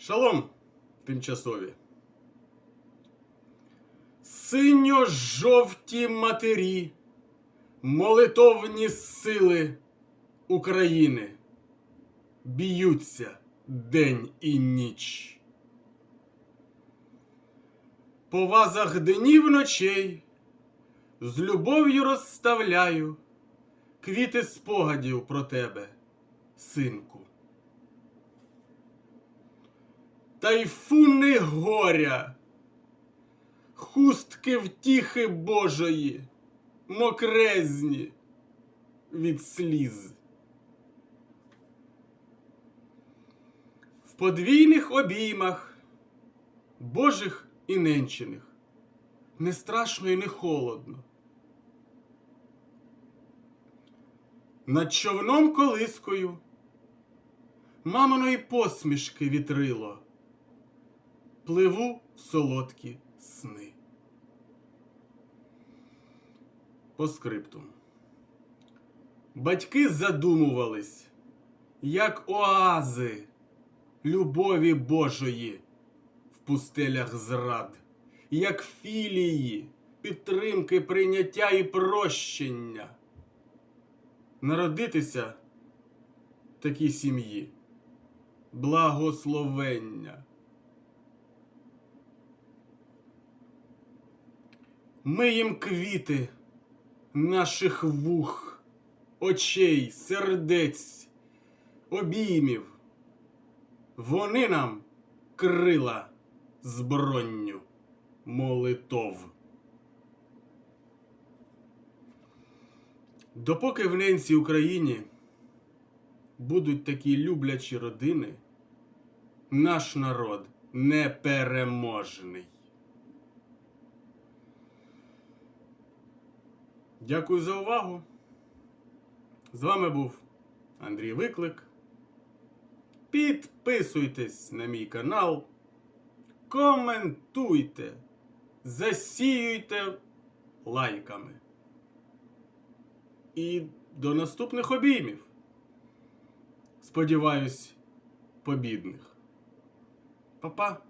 Шалом тимчасові. Синьо-жовті матері, молитовні сили України б'ються день і ніч. По вазах днів ночей з любов'ю розставляю квіти спогадів про тебе, синку. Тайфуни горя, хустки втіхи Божої, мокрезні від сліз. В подвійних обіймах Божих і ненчених не страшно і не холодно. Над човном колискою маминої посмішки вітрило, пливу солодкі сни. По скриптум. Батьки задумувались, як оази любові Божої в пустелях зрад, як філії підтримки, прийняття і прощення. Народитися в такій сім'ї благословення. Ми їм квіти наших вух, очей, сердець, обіймів. Вони нам крила збронню молитов. Допоки в ненці Україні будуть такі люблячі родини, наш народ непереможний. Дякую за увагу. З вами був Андрій Виклик. Підписуйтесь на мій канал, коментуйте, засіюйте лайками. І до наступних обіймів. Сподіваюсь, побідних. Па-па!